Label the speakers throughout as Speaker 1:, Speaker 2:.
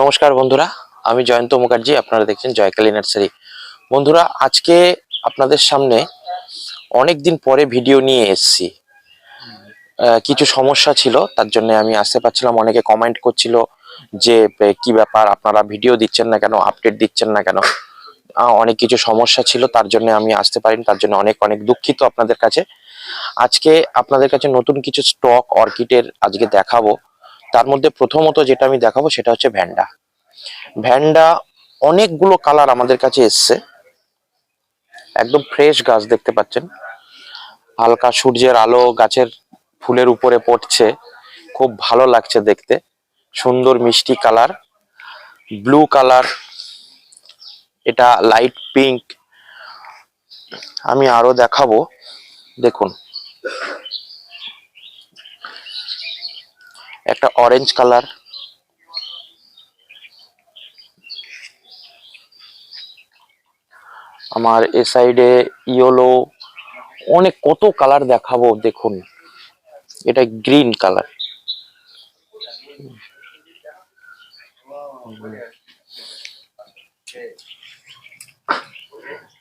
Speaker 1: নমস্কার বন্ধুরা, আমি জয়ন্ত মুখার্জি, আপনারা দেখছেন জয়কালী নার্সারি। বন্ধুরা, আজকে আপনাদের সামনে অনেক দিন পরে ভিডিও নিয়ে এসেছি। কিছু সমস্যা ছিল, তার জন্য আমি আসতে পারছিলাম, অনেকে কমেন্ট করছিল যে কি ব্যাপার, আপনারা ভিডিও দিচ্ছেন না কেন আপডেট দিচ্ছেন না কেন? অনেক কিছু সমস্যা ছিল, তার জন্য আমি আসতে পারিনি, তার জন্য অনেক অনেক দুঃখিত আপনাদের কাছে। আজকে আপনাদের কাছে নতুন কিছু স্টক অর্কিডের আজকে দেখাবো। তার মধ্যে প্রথমত যেটা আমি দেখাবো সেটা হচ্ছে ভ্যান্ডা। ভ্যান্ডা অনেকগুলো কালার আমাদের কাছে এসছে। একদম ফ্রেশ গাছ দেখতে পাচ্ছেন। হালকা সূর্যের আলো গাছের ফুলের উপরে পড়ছে। খুব ভালো লাগছে দেখতে। সুন্দর মিষ্টি কালার। Blue colour. এটা লাইট পিঙ্ক। আমি আরও দেখাবো। দেখুন। একটা অরেঞ্জ কালার আমার এ সাইডে ইয়েলো অনেক কত কালার দেখাবো, দেখুন। এটা গ্রিন কালার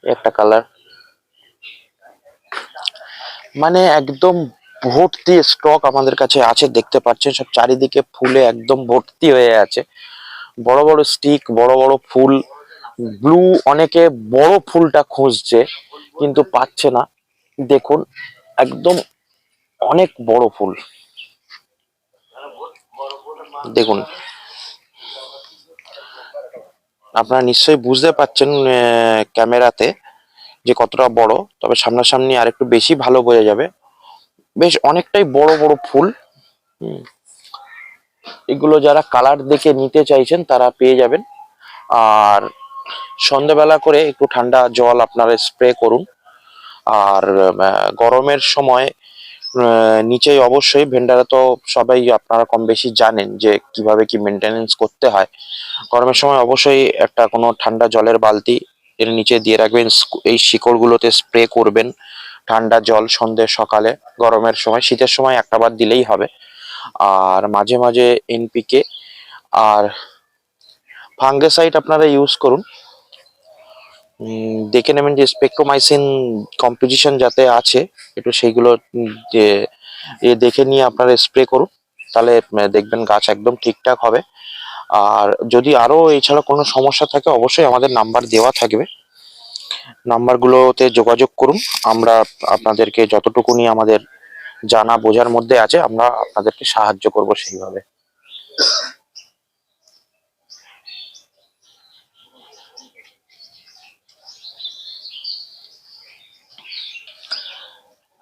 Speaker 1: একটা কালার মানে একদম ভর্তি স্টক আমাদের কাছে আছে, দেখতে পাচ্ছেন, সব চারিদিকে ফুলে একদম ভর্তি হয়ে আছে। বড় বড় স্টিক বড় বড় ফুল ব্লু অনেকে বড় ফুলটা খুঁজছে, কিন্তু পাচ্ছে না। দেখুন, একদম অনেক বড় ফুল। দেখুন, আপনারা নিশ্চয়ই বুঝতে পাচ্ছেন ক্যামেরাতে যে কতটা বড়, তবে সামনাসামনি আর একটু বেশি ভালো বোঝা যাবে। বেশ অনেকটাই বড় বড় ফুল। এগুলো যারা কালার দেখে নিতে চাইছেন তারা পেয়ে যাবেন। আর সন্ধ্যেবেলা করে একটু ঠান্ডা জল আপনারা স্প্রে করুন। আর গরমের সময় নিচে অবশ্যই ভেন্ডারা তো সবাই আপনারা কম বেশি জানেন যে কীভাবে কি মেনটেনেন্স করতে হয়। গরমের সময় অবশ্যই একটা কোনো ঠান্ডা জলের বালতি এর নিচে দিয়ে রাখবেন। এই শিকড়গুলোতে স্প্রে করবেন। ঠান্ডা জল সন্ধ্যে সকালে, গরমের সময়, শীতের সময় একটা বার দিলেই হবে। আর মাঝে মাঝে এনপিকে আর ফাঙ্গেসাইড আপনারা ইউজ করুন। দেখে নেবেন যে স্পেকট্রোমাইসিন কম্পোজিশন যাতে আছে, একটু সেইগুলো যে দেখে নিয়ে আপনারা স্প্রে করুন, তাহলে দেখবেন গাছ একদম ঠিকঠাক হবে। আর যদি আরও এছাড়া কোনো সমস্যা থাকে, অবশ্যই আমাদের নাম্বার দেওয়া থাকবে। নাম্বারগুলোতে যোগাযোগ করুন। আমরা আপনাদেরকে যতটুকুনি আমাদের জানা বোঝার মধ্যে আছে, আমরা আপনাদেরকে সাহায্য করব সেইভাবে।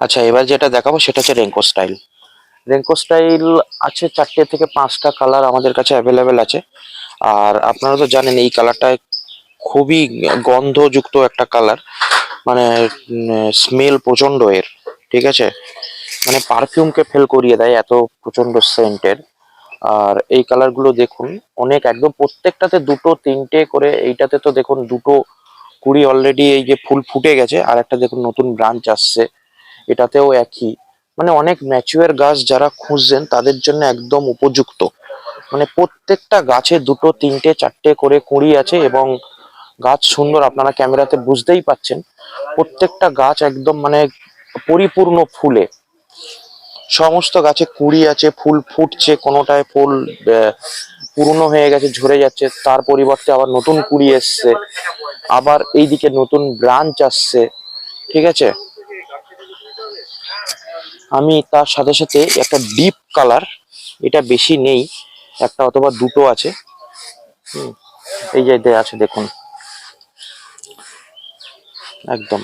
Speaker 1: আচ্ছা এবার যেটা দেখাবো সেটা হচ্ছে রেঙ্কো স্টাইল রেঙ্কো স্টাইল আছে চারটে থেকে পাঁচটা কালার আমাদের কাছে অ্যাভেলেবেল আছে। আর আপনারা তো জানেন এই কালারটা খুবই গন্ধযুক্ত একটা কালার মানে স্মেল প্রচণ্ড এর, ঠিক আছে? মানে পারফিউমকে ফেল করিয়ে দেয় এত প্রচণ্ড সেন্টের আর এই কালারগুলো দেখুন, অনেক একদম প্রত্যেকটাতে দুটো, তিনটে করে, এইটাতে তো দেখুন দুটো কুড়ি অলরেডি এই যে ফুল ফুটে গেছে, আর একটা দেখুন নতুন ব্রাঞ্চ আসছে, এটাতেও একই। মানে অনেক ম্যাচুয়ার গাছ যারা খুঁজছেন, তাদের জন্য একদম উপযুক্ত। মানে প্রত্যেকটা গাছে দুটো, তিনটে, চারটে করে কুঁড়ি আছে এবং গাছ সুন্দর, আপনারা ক্যামেরাতে বুঝতেই পাচ্ছেন। প্রত্যেকটা গাছ একদম মানে পরিপূর্ণ ফুলে। সমস্ত গাছে কুড়ি আছে, ফুল ফুটছে, কোনোটায় ফুল পুরনো হয়ে গেছে, ঝরে যাচ্ছে, তার পরিবর্তে আবার নতুন কুড়ি এসছে, আবার এইদিকে নতুন ব্রাঞ্চ আসছে, ঠিক আছে? আমি তার সাথে সাথে একটা ডিপ কালার, এটা বেশি নেই, একটা অথবা দুটো আছে। এই যে আছে, দেখুন। একদম।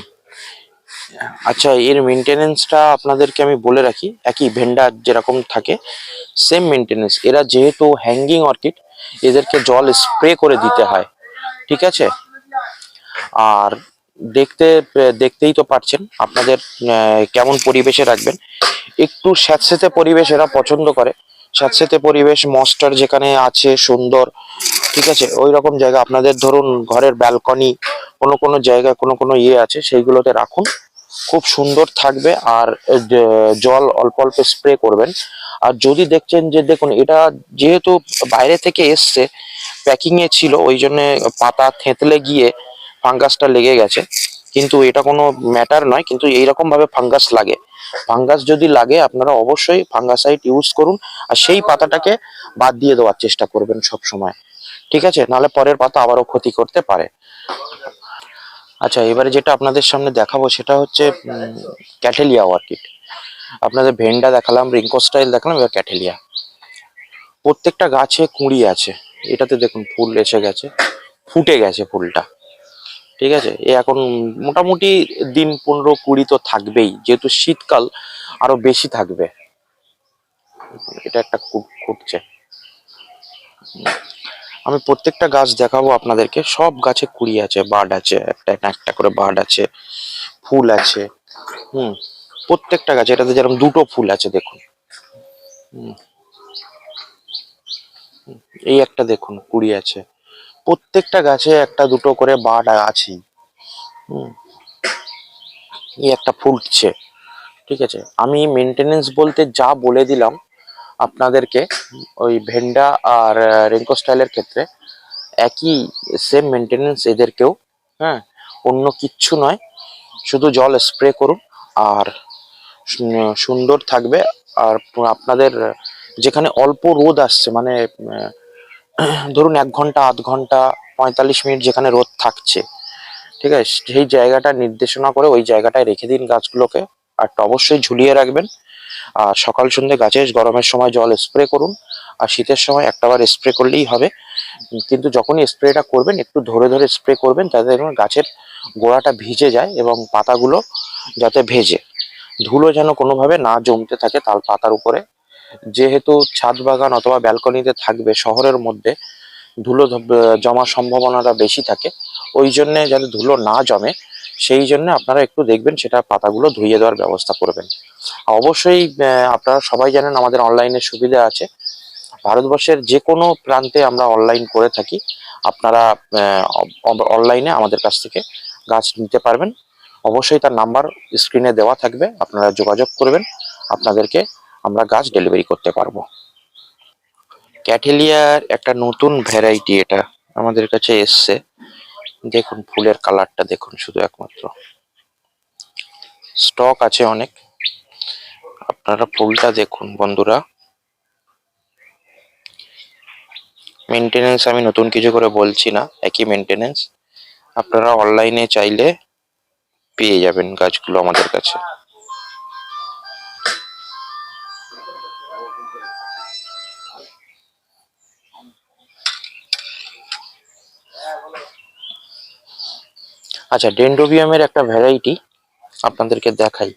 Speaker 1: আচ্ছা এর মেনটেনেন্সটা আপনাদেরকে আমি বলে রাখি, একই ভেন্ডার যেরকম থাকে সেম মেনটেনেন্স এরা যেহেতু হ্যাঙ্গিং অর্কিড এদেরকে জল স্প্রে করে দিতে হয়। ঠিক আছে? আর দেখতে, দেখতেই তো পারছেন, আপনাদের কেমন পরিবেশে রাখবেন। একটু স্যাঁতস্যাঁতে পরিবেশ এরা পছন্দ করে। স্যাঁতস্যাঁতে পরিবেশ মস্টার যেখানে আছে, সুন্দর। ঠিক আছে? ওই রকম জায়গা। আপনাদের ধরুন, ঘরের ব্যালকনি কোনো কোনো জায়গায় কোনো কোনো ইয়ে আছে, সেইগুলোতে রাখুন। খুব সুন্দর থাকবে আর জল অল্প অল্প স্প্রে করবেন। আর যদি দেখছেন যে, দেখুন, এটা যেহেতু বাইরে থেকে এসছে, প্যাকিং এ ছিল, ওই জন্য পাতা থেঁতলে গিয়ে ফাঙ্গাসটা লেগে গেছে। কিন্তু এটা কোনো ম্যাটার নয়, কিন্তু এইরকম ভাবে ফাঙ্গাস লাগে। ফাঙ্গাস যদি লাগে, আপনারা অবশ্যই ফাঙ্গাসাইড ইউজ করুন আর সেই পাতাটাকে বাদ দিয়ে দেওয়ার চেষ্টা করবেন সব সময় ঠিক আছে? নাহলে পরের পাতা আবারও ক্ষতি করতে পারে। আচ্ছা এবারে যেটা আপনাদের সামনে দেখাবো সেটা হচ্ছে ক্যাটেলিয়া অর্কিড আপনাদের ভেন্ডা দেখালাম রিঙ্কো স্টাইল দেখালাম, এবার ক্যাটেলিয়া প্রত্যেকটা গাছে কুঁড়ি আছে। এটাতে দেখুন, ফুল এসে গেছে। ফুটে গেছে ফুলটা। ঠিক আছে? এ এখন মোটামুটি দিন পনেরো কুড়ি তো থাকবেই। যেহেতু শীতকাল, আরও বেশি থাকবে। এটা একটা খুব ফুটছে আমি প্রত্যেকটা গাছ দেখাবো আপনাদেরকে। সব গাছে কুড়ি আছে বার্ড আছে, একটা একটা করে বার্ড আছে, ফুল আছে, হুম, প্রত্যেকটা গাছে। এটাতে যেরকম দুটো ফুল আছে, দেখুন। এই একটা দেখুন, কুড়ি আছে। প্রত্যেকটা গাছে একটা দুটো করে বার্ড আছেই। হুম, এই একটা ফুটছে, ঠিক আছে? আমি মেনটেনেন্স বলতে যা বলে দিলাম আপনাদেরকে ওই ভেন্ডা আর রেঙ্কো স্টাইলের ক্ষেত্রে একই সেম মেনটেনেন্স এদেরকেও হ্যাঁ অন্য কিচ্ছু নয়। শুধু জল স্প্রে করুন আর সুন্দর থাকবে। আর আপনাদের যেখানে অল্প রোদ আসছে মানে ধরুন এক ঘণ্টা, আধ ঘণ্টা, পঁয়তাল্লিশ মিনিট যেখানে রোদ থাকছে, ঠিক আছে, সেই জায়গাটা নির্দেশনা করে ওই জায়গাটায় রেখে দিন গাছগুলোকে। আর অবশ্যই ঝুলিয়ে রাখবেন। আর সকাল সন্ধ্যে গাছে গরমের সময় জল স্প্রে করুন, আর শীতের সময় একটাবার স্প্রে করলেই হবে। কিন্তু যখনই স্প্রেটা করবেন, একটু ধরে ধরে স্প্রে করবেন যাতে দেখবেন গাছের গোড়াটা ভিজে যায় এবং পাতাগুলো যাতে ভেজে। ধুলো যেন কোনোভাবে না জমতে থাকে তাল পাতার উপরে। যেহেতু ছাদ বাগান অথবা ব্যালকনিতে থাকবে শহরের মধ্যে, ধুলো জমার সম্ভাবনাটা বেশি থাকে। ওই জন্যে যাতে ধুলো না জমে সেই জন্য আপনারা একটু দেখবেন সেটা পাতাগুলো ধুইয়ে দেওয়ার ব্যবস্থা করবেন। অবশ্যই আপনারা সবাই জানেন আমাদের অনলাইনে সুবিধা আছে। ভারতবর্ষের যে কোনো প্রান্তে আমরা অনলাইন করে থাকি। আপনারা অনলাইনে আমাদের কাছ থেকে গাছ নিতে পারবেন। অবশ্যই তার নাম্বার স্ক্রিনে দেওয়া থাকবে, আপনারা যোগাযোগ করবেন। আপনাদেরকে আমরা গাছ ডেলিভারি করতে পারব। ক্যাটেলিয়ার একটা নতুন ভ্যারাইটি এটা আমাদের কাছে এসছে। দেখুন, ফুলের কালারটা দেখুন শুধু একমাত্র। স্টক আছে অনেক। আপনারা ফুলটা দেখুন বন্ধুরা। মেনটেনেন্স আমি নতুন কিছু করে বলছি না, একই মেনটেনেন্স আপনারা অনলাইনে চাইলে পেয়ে যাবেন গাছগুলো আমাদের কাছে। আচ্ছা ডেন্ড্রোবিয়ামের একটা ভ্যারাইটি আপনাদেরকে দেখাই।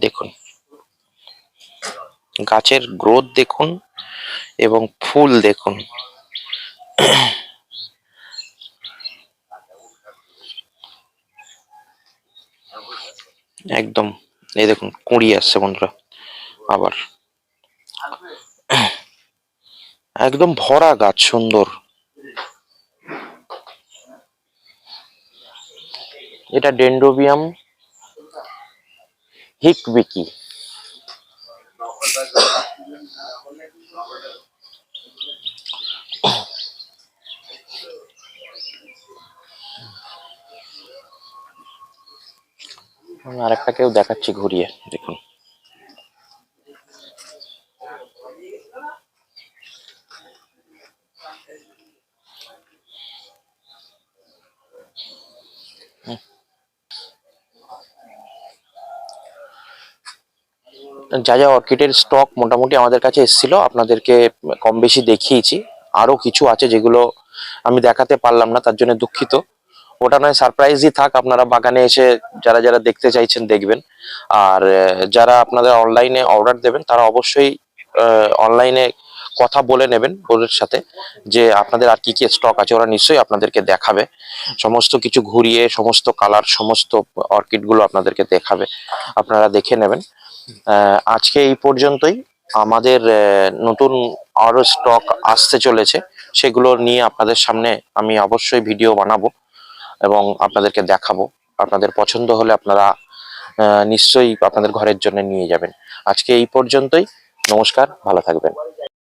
Speaker 1: দেখুন। গাছের গ্রোথ দেখুন এবং ফুল দেখুন। একদম, এই দেখুন, কুঁড়ি আসছে বন্ধুরা, আবার। একদম ভরা গাছ, সুন্দর। এটা ডেন্ড্রোবিয়াম হিকবিকি আর একটা কেউ দেখাচ্ছি ঘুরিয়ে দেখুন। যা যা অর্কিডের স্টক মোটামুটি আমাদের কাছে এসেছিল, আপনাদেরকে কম বেশি দেখিয়েছি। আরও কিছু আছে যেগুলো আমি দেখাতে পারলাম না, তার জন্য দুঃখিত। ওটা নয় সারপ্রাইজই থাক, আপনারা বাগানে এসে যারা যারা দেখতে চাইছেন দেখবেন। আর যারা আপনাদের অনলাইনে অর্ডার দেবেন, তারা অবশ্যই অনলাইনে কথা বলে নেবেন ওদের সাথে যে আপনাদের আর কি কি স্টক আছে, ওরা নিশ্চয়ই আপনাদেরকে দেখাবে। সমস্ত কিছু ঘুরিয়ে, সমস্ত কালার সমস্ত অর্কিডগুলো আপনাদেরকে দেখাবে। আপনারা দেখে নেবেন। আজকে এই পর্যন্তই। আমাদের নতুন আরও স্টক আসতে চলেছে, সেগুলো নিয়ে আপনাদের সামনে আমি অবশ্যই ভিডিও বানাবো এবং আপনাদেরকে দেখাবো। আপনাদের পছন্দ হলে আপনারা নিশ্চয়ই আপনাদের ঘরের জন্য নিয়ে যাবেন। আজকে এই পর্যন্তই। নমস্কার, ভালো থাকবেন।